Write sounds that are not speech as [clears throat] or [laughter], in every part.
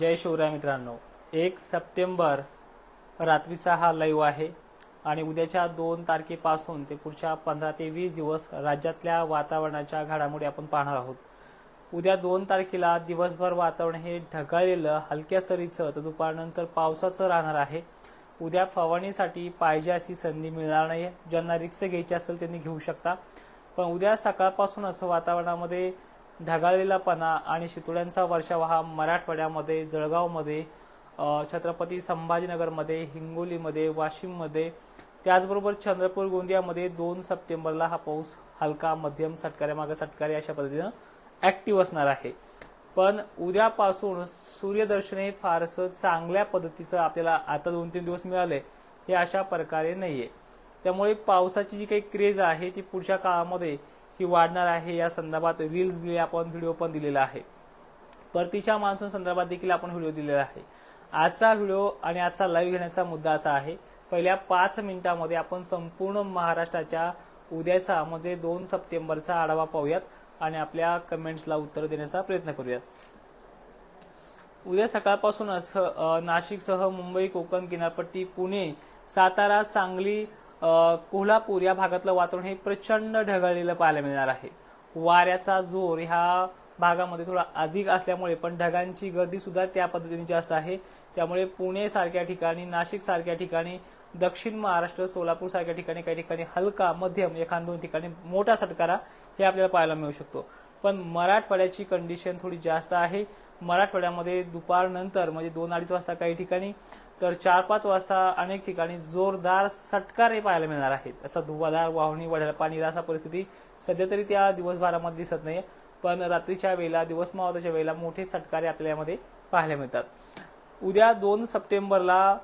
जय शिवराय मित्रांनो. एक सप्टेंबर रात्रीचा हा लाईव्ह आहे आणि उद्याच्या दोन तारखेपासून ते पुढच्या पंधरा ते वीस दिवस राज्यातल्या वातावरणाच्या घडामोडी आपण पाहणार आहोत. उद्या दोन तारखेला दिवसभर वातावरण हे ढगाळलेलं हलक्या सरीचं तर दुपारनंतर पावसाचं राहणार आहे. उद्या फवारणीसाठी पाहिजे अशी संधी मिळणार नाही ज्यांना रिक्स घ्यायची असेल त्यांनी घेऊ शकता. पण उद्या सकाळपासून असं वातावरणामध्ये ढगाळलेलापणा आणि शितोड्यांचा वर्षाव हा मराठवाड्यामध्ये जळगावमध्ये छत्रपती संभाजीनगरमध्ये हिंगोलीमध्ये वाशिममध्ये त्याचबरोबर चंद्रपूर गोंदियामध्ये दोन सप्टेंबरला हा पाऊस हलका मध्यम सटकाऱ्यामागे सटकारे अशा पद्धतीनं ऍक्टिव्ह असणार आहे. पण उद्यापासून सूर्यदर्शन हे फारसं चांगल्या पद्धतीचं आपल्याला आता दोन तीन दिवस मिळाले हे अशा प्रकारे नाहीये. त्यामुळे पावसाची जी काही क्रेज आहे ती पुढच्या काळामध्ये ही वाढणार आहे या संदर्भात रील्स दिले आपण व्हिडिओ पण दिलेला आहे. परतीच्या मान्सून संदर्भात देखील आपण व्हिडिओ दिलेला आहे. आजचा व्हिडिओ आणि आजचा लाईव्ह घेण्याचा मुद्दा असा आहे पहिल्या पाच मिनिटांमध्ये आपण संपूर्ण महाराष्ट्राच्या उद्याचा म्हणजे दोन सप्टेंबरचा आढावा पाहूयात आणि आपल्या कमेंट्सला उत्तर देण्याचा प्रयत्न करूयात. उद्या सकाळपासूनच नाशिकसह मुंबई कोकण किनारपट्टी पुणे सातारा सांगली कोल्हापूर या भागातलं वातावरण हे प्रचंड ढगाळलेलं पाहायला मिळणार आहे. वाऱ्याचा जोर ह्या भागामध्ये थोडा अधिक असल्यामुळे पण ढगांची गर्दी सुद्धा त्या पद्धतीने जास्त आहे. त्यामुळे पुणे सारख्या ठिकाणी नाशिक सारख्या ठिकाणी दक्षिण महाराष्ट्र सोलापूर सारख्या ठिकाणी काही ठिकाणी हलका मध्यम एखाद दोन ठिकाणी मोठा सटकारा हे आपल्याला पाहायला मिळू शकतो. पण मराठवाड्याची कंडिशन थोडी जास्त आहे. मराठवाड्यामध्ये दुपारनंतर म्हणजे दोन अडीच वाजता काही ठिकाणी तर चार पाच वाजता अनेक ठिकाणी जोरदार सटकारे पाहायला मिळणार आहेत. असा धुवाधार वाहणी वाढायला पाणी असा परिस्थिती सध्या तरी त्या दिवसभरामध्ये दिसत नाही पण रात्रीच्या वेळेला दिवस मावताच्या वेळेला मोठे सटकारे आपल्याला यामध्ये पाहायला मिळतात. उद्या दोन सप्टेंबरला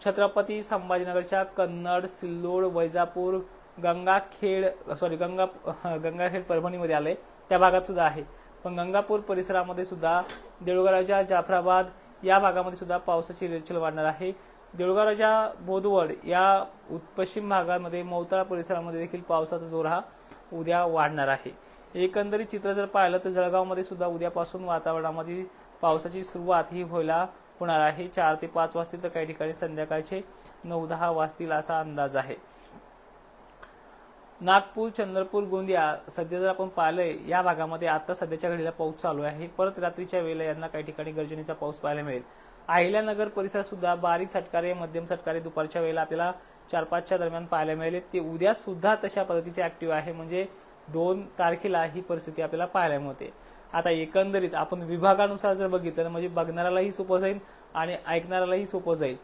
छत्रपती संभाजीनगरच्या कन्नड सिल्लोड वैजापूर गंगाखेड सॉरी गंगा गंगाखेड परभणीमध्ये आले त्या भागात सुद्धा आहे. पण गंगापूर परिसरामध्ये सुद्धा देऊळगावच्या जाफराबाद या भागामध्ये सुद्धा पावसाची रेलचेल वाढणार आहे. देऊळगावच्या बोदवड या पश्चिम भागामध्ये मौताळा परिसरामध्ये देखील पावसाचा जोर हा उद्या वाढणार आहे. एकंदरीत चित्र जर पाहिलं तर जळगावमध्ये सुद्धा उद्यापासून वातावरणामध्ये पावसाची सुरुवात ही व्हायला होणार आहे. चार ते पाच वाजतील तर काही ठिकाणी संध्याकाळचे नऊ दहा वाजतील असा अंदाज आहे. नागपूर चंद्रपूर गोंदिया सध्या जर आपण पाहिलंय या भागामध्ये आता सध्याच्या घडीला पाऊस चालू आहे. परत रात्रीच्या वेळेला यांना काही ठिकाणी गर्जनेचा पाऊस पाहायला मिळेल. अहिल्यानगर परिसर सुद्धा बारीक सटकारे मध्यम सटकारे दुपारच्या वेळेला आपल्याला चार पाचच्या दरम्यान पाहायला मिळेल. ते उद्या सुद्धा तशा पद्धतीचे ऍक्टिव्ह आहे. म्हणजे दोन तारखेला ही परिस्थिती आपल्याला पाहायला मिळते. आता एकंदरीत आपण विभागानुसार जर बघितलं तर म्हणजे बघणाऱ्यालाही सोपं जाईल आणि ऐकणाऱ्यालाही सोपं जाईल.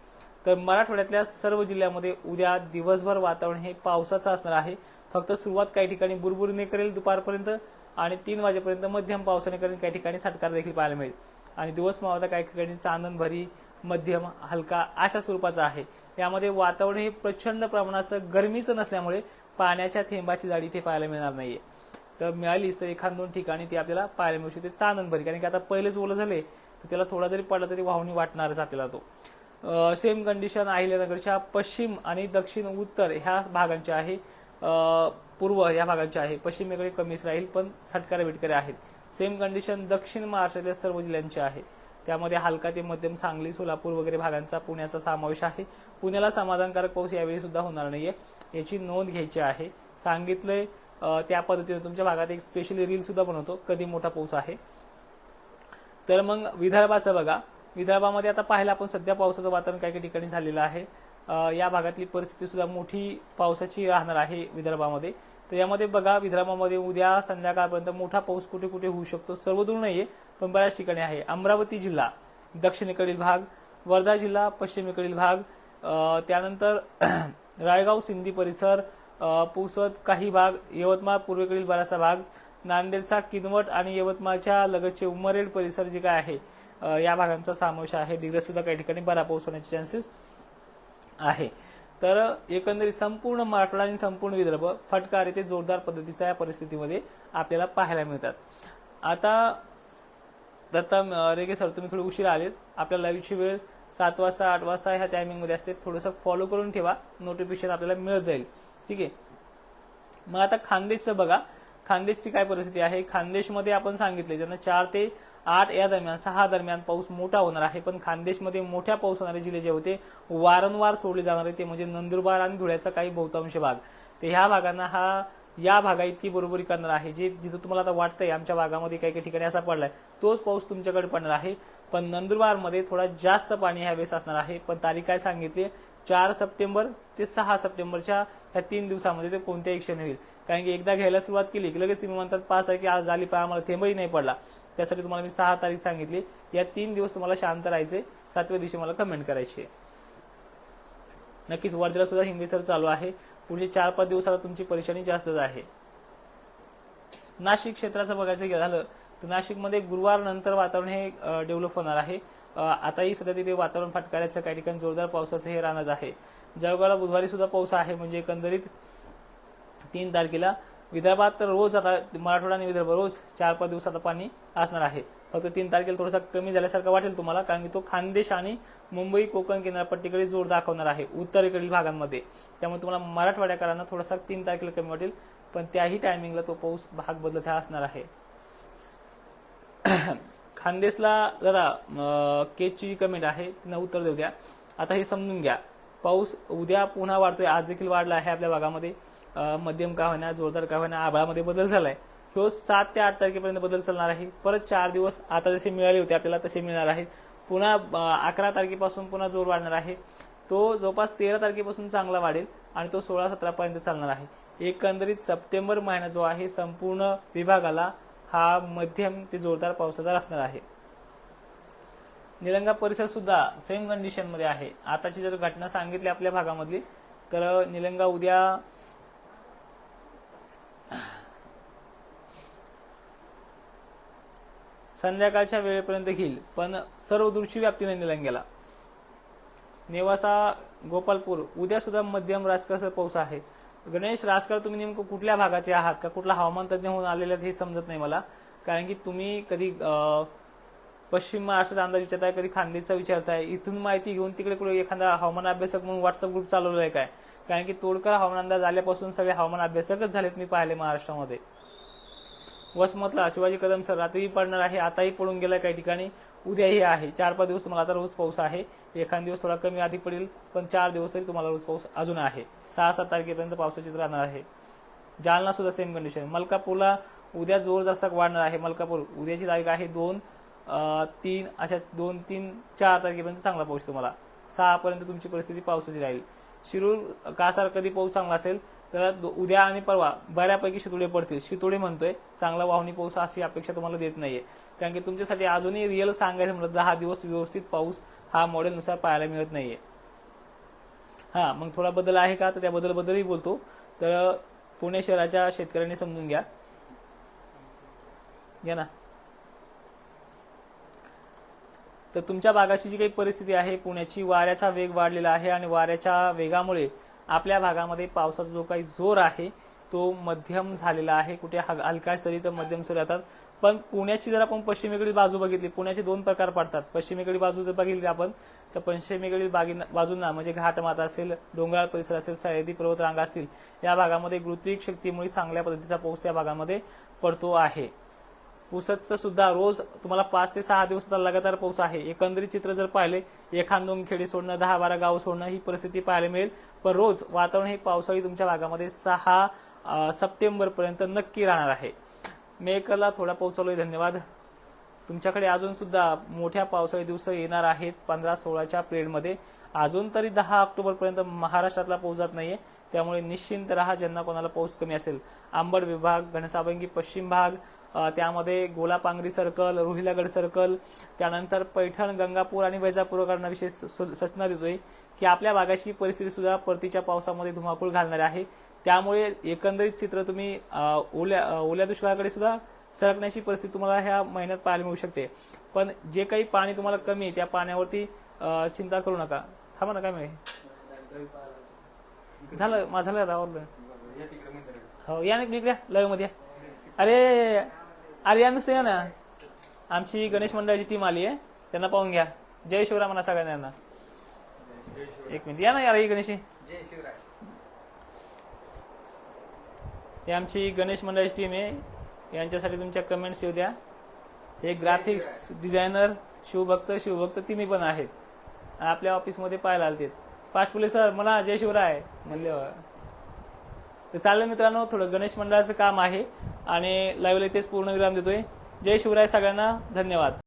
तर मराठवाड्यातल्या सर्व जिल्ह्यामध्ये उद्या दिवसभर वातावरण हे पावसाचं असणार आहे. फक्त सुरुवात काही ठिकाणी बुरबुरीने करेल दुपारपर्यंत आणि तीन वाजेपर्यंत मध्यम पावसाने करेल काही ठिकाणी सटकार देखील पाहायला मिळेल. आणि दिवस मावता काही ठिकाणी चांदण भरी मध्यम हलका अशा स्वरूपाचा आहे. यामध्ये वातावरण हे प्रचंड प्रमाणाचं गरमीचं नसल्यामुळे पाण्याच्या थेंबाची जाडी इथे पाहायला मिळणार नाहीये. तर मिळालीच तर एखाद दोन ठिकाणी ती आपल्याला पाहायला मिळू शकते. चांदण भरी कारण की आता पहिलेच ओलं झाले तर त्याला थोडा जरी पडला तरी वाहून वाटणारच आपल्याला तो. सेम कंडिशन अहिल्यानगरच्या पश्चिम आणि दक्षिण उत्तर ह्या भागांच्या आहे. पूर्व या भागांचे आहे. पश्चिमेकडे कमीच राहील पण सटकारे बिटकरे आहेत. सेम कंडिशन दक्षिण महाराष्ट्रातल्या सर्व जिल्ह्यांचे आहे. त्यामध्ये हलका ते मध्यम सांगली सोलापूर वगैरे भागांचा पुण्याचा समावेश आहे. पुण्याला समाधानकारक पाऊस यावेळी सुद्धा होणार नाहीये. याची नोंद घ्यायची आहे. सांगितलंय त्या पद्धतीने तुमच्या भागात एक स्पेशली रील सुद्धा बनवतो. कधी मोठा पाऊस आहे. तर मग विदर्भाचं बघा. विदर्भामध्ये आता पाहायला आपण सध्या पावसाचं वातावरण काही काही ठिकाणी झालेलं आहे. या भागातली परिस्थिती सुद्धा मोठी पावसाची राहणार आहे विदर्भामध्ये. तर यामध्ये बघा विदर्भामध्ये उद्या संध्याकाळपर्यंत मोठा पाऊस कुठे कुठे होऊ शकतो सर्वदूर नाहीये पण बऱ्याच ठिकाणी आहे. अमरावती जिल्हा दक्षिणेकडील भाग वर्धा जिल्हा पश्चिमेकडील भाग त्यानंतर [clears throat] रायगाव सिंधी परिसर पुसद काही भाग यवतमाळ पूर्वेकडील बराचसा भाग नांदेडचा किनवट आणि यवतमाळच्या लगतचे उमरेड परिसर जे काय आहे या भागांचा समावेश आहे. डिग्रज सुद्धा काही ठिकाणी बरा पाऊस होण्याचे चान्सेस आहे. तर एकंदरीत संपूर्ण मराठवाडा आणि संपूर्ण विदर्भ फटकार येथे जोरदार पद्धतीचा या परिस्थितीमध्ये आपल्याला पाहायला मिळतात. आता दत्ता रेगे सर तुम्ही थोडे उशीर आलेत. आपल्या लाईव्हची वेळ सात वाजता आठ वाजता ह्या टायमिंगमध्ये असते. थोडंसं फॉलो करून ठेवा. नोटिफिकेशन आपल्याला मिळत जाईल. ठीक आहे. मग आता खानदेशचं बघा. खानदेशची काय परिस्थिती आहे? खानदेशमध्ये आपण सांगितले त्यांना चार ते आठ या दरम्यान सहा दरम्यान पाऊस मोठा होणार आहे. पण खानदेशमध्ये मोठ्या पाऊस होणारे जिल्हे जे होते वारंवार सोडले जाणारे ते म्हणजे नंदुरबार आणि धुळ्याचा काही बहुतांश भाग. तर ह्या भागांना हा या भागा इतकी बरोबरी करणार आहे जे जिथं तुम्हाला आता वाटतंय आमच्या भागामध्ये काही काही ठिकाणी असा पडलाय तोच पाऊस तुमच्याकडे पडणार आहे. पण नंदुरबारमध्ये थोडा जास्त पाणी ह्यावेळेस असणार आहे. पण तारीख काय सांगितली? चार सप्टेंबर ते सहा सप्टेंबरच्या ह्या तीन दिवसामध्ये ते कोणत्याही क्षणी होईल. कारण की एकदा घ्यायला सुरुवात केली की लगेच तुम्ही म्हणतात पाच तारखे आज झाली पण आम्हाला थेंबही नाही पडला. त्यासाठी तुम्हाला मी सहा तारीख सांगितली. या तीन दिवस तुम्हाला शांत राहायचे. सातव्या दिवशी मला कमेंट करायची. नक्कीच वर्धेला सुद्धा हिंदी सर चालू आहे. पुढचे चार पाच दिवस आता तुमची परेशानी जास्तच आहे. नाशिक क्षेत्राचं बघायचं झालं तर नाशिकमध्ये गुरुवार नंतर वातावरण हे डेव्हलप होणार आहे. आताही सध्या तिथे वातावरण फटकारायचं काही ठिकाणी जोरदार पावसाचं हे राहणार आहे. जळगावला बुधवारी सुद्धा पाऊस आहे म्हणजे एकंदरीत तीन तारखेला. विदर्भात तर रोज आता मराठवाडा आणि विदर्भ रोज चार पाच दिवस आता पाणी असणार आहे. फक्त तीन तारखेला थोडासा कमी झाल्यासारखं वाटेल तुम्हाला कारण की तो खानदेश आणि मुंबई कोकण किनारपट्टीकडे जोर दाखवणार आहे उत्तरेकडील भागांमध्ये. त्यामुळे तुम्हाला मराठवाड्याकरांना थोडासा तीन तारखेला कमी वाटेल पण त्याही टायमिंगला तो पाऊस भाग बदलत हा असणार आहे. [coughs] खानदेशला दादा केचची जी कमेंट आहे तिनं उत्तर देऊ द्या. आता हे समजून घ्या. पाऊस उद्या पुन्हा वाढतोय आज देखील वाढला आहे आपल्या भागामध्ये. मध्यम का होईना जोरदार का होईना आभाळामध्ये बदल झालाय. ह्यो सात ते आठ तारखेपर्यंत बदल चालणार आहे. परत चार दिवस आता जसे मिळाले होते आपल्याला तसे मिळणार आहेत. पुन्हा अकरा तारखेपासून पुन्हा जोर वाढणार आहे. तो जवळपास तेरा तारखेपासून चांगला वाढेल आणि तो सोळा सतरापर्यंत चालणार आहे. एकंदरीत सप्टेंबर महिना जो आहे संपूर्ण विभागाला हा मध्यम ते जोरदार पावसाचा असणार आहे. निलंगा परिसर सुद्धा सेम कंडिशनमध्ये आहे. आताची जर घटना सांगितली आपल्या भागामधली तर निलंगा उद्या संध्याकाळच्या वेळेपर्यंत घेईल पण सर्व दूरची व्याप्तीने निलंग्याला. नेवासा गोपालपूर उद्या सुद्धा मध्यम राजकर पाऊस आहे. गणेश राजकर तुम्ही नेमकं कुठल्या भागाचे आहात? का कुठला हवामान तज्ज्ञ होऊन आलेले आहेत हे समजत नाही मला. कारण की तुम्ही कधी पश्चिम महाराष्ट्राचा अंदाज विचारताय कधी खानदेशचा विचारताय इथून माहिती घेऊन तिकडे कुठे एखादा हवामान अभ्यासक म्हणून व्हॉट्सअप ग्रुप चालवला आहे काय? कारण की तोडकर हवामान अंदाज आल्यापासून सगळे हवामान अभ्यासकच झालेत मी पाहिले महाराष्ट्रामध्ये. वसमतला शिवाजी कदम सर रात्रीही पडणार आहे. आताही पडून गेलाय काही ठिकाणी. उद्याही आहे. चार पाच दिवस तुम्हाला आता रोज पाऊस आहे. एखाद दिवस थोडा कमी अधिक पडेल पण चार दिवस तरी तुम्हाला रोज पाऊस अजून आहे. सहा सात तारखेपर्यंत पावसाची राहणार आहे. जालना सुद्धा सेम कंडिशन मलकापूरला उद्या जोर जसा वाढणार आहे. मलकापूर उद्याची तारीख आहे दोन तीन अशा दोन तीन चार तारखेपर्यंत चांगला पाऊस तुम्हाला. सहापर्यंत तुमची परिस्थिती पावसाची राहील. शिरूर कासार कधी पाऊस चांगला असेल? तर उद्या आणि परवा बऱ्यापैकी शितोडे पडतील. शितोडे म्हणतोय चांगला वाहुनी पाऊस अशी अपेक्षा तुम्हाला देत नाहीये. कारण की तुमच्यासाठी अजूनही रिअल सांगायचं म्हटलं दहा दिवस व्यवस्थित पाऊस हा मॉडेलनुसार पाहायला मिळत नाहीये. हा मग थोडा बदल आहे का? तर त्या बदल बोलतो. तर पुणे शहराच्या शेतकऱ्यांनी समजून घ्या. घ्या ना. तर तुमच्या भागाची जी काही परिस्थिती आहे पुण्याची वाऱ्याचा वेग वाढलेला आहे आणि वाऱ्याच्या वेगामुळे आपल्या भागामध्ये पावसाचा जो काही जोर आहे तो मध्यम झालेला आहे. कुठे हलका सरी तर मध्यम सरी येतात पण पुण्याची जर आपण पश्चिमेकडील बाजू बघितली पुण्याचे दोन प्रकार पडतात. पश्चिमेकडील बाजू जर बघितली आपण तर पश्चिमेकडील बागी बाजूंना म्हणजे घाटमाता असेल डोंगराळ परिसर असेल सह्याद्री पर्वत रांगा असतील या भागामध्ये गुरुत्विक शक्तीमुळे चांगल्या पद्धतीचा पाऊस त्या भागामध्ये पडतो आहे. पुसदचं सुद्धा रोज तुम्हाला पाच ते सहा दिवस आता लगातार पाऊस आहे. एकंदरीत चित्र जर पाहिले एखाद दोन खेडे सोडणं दहा बारा गाव सोडणं ही परिस्थिती पाहायला मिळेल. पण रोज वातावरण हे पावसाळी तुमच्या भागामध्ये सहा सप्टेंबर पर्यंत नक्की राहणार आहे. मेकला थोडा पाऊस चालू आहे. धन्यवाद. तुमच्याकडे अजून सुद्धा मोठ्या पावसाळी दिवस येणार आहेत पंधरा सोळाच्या पिरियडमध्ये. अजून तरी दहा ऑक्टोबर पर्यंत महाराष्ट्रातला पाऊस जात नाहीये. त्यामुळे निश्चिंत राहा ज्यांना कोणाला पाऊस कमी असेल. आंबड विभाग घनसावंगी पश्चिम भाग त्यामध्ये गोलापांगरी सर्कल रोहिलागड सर्कल त्यानंतर पैठण गंगापूर आणि वैजापूरकडनं विशेष सूचना देतोय की आपल्या भागाची परिस्थिती सुद्धा परतीच्या पावसामध्ये धुमाकूळ घालणार आहे. त्यामुळे एकंदरीत चित्र तुम्ही ओल्या ओल्या दुष्काळाकडे सुद्धा सरकण्याची परिस्थिती तुम्हाला ह्या महिन्यात पाहायला मिळू शकते. पण जे काही पाणी तुम्हाला कमी आहे त्या पाण्यावरती चिंता करू नका. थांबा ना काय माहिती? झालं माझं झालं आता हो या ना निघल्या लयमध्ये अरे अरे या नुसतं या ना. आमची गणेश मंडळाची टीम आली आहे. त्यांना पाहून घ्या. जय शिवराम म्हणा सगळ्यांना. एक मिनिट. या ना यार ही गणेशी. जय शिवराय ही आमची गणेश मंडळाची टीम आहे. यांच्यासाठी तुमच्या कमेंट्स येऊ द्या. हे ग्राफिक्स डिझायनर शिवभक्त शिवभक्त तिन्ही पण आहेत. आपल्या ऑफिसमध्ये पाहायला आलते. पाचपुले सर मला जय शिवराय. म्हणले तर चालेल मित्रांनो थोडं गणेश मंडळाचं काम आहे आणि लाईव्हला तेच पूर्ण विराम देतोय. जय शिवराय सगळ्यांना धन्यवाद.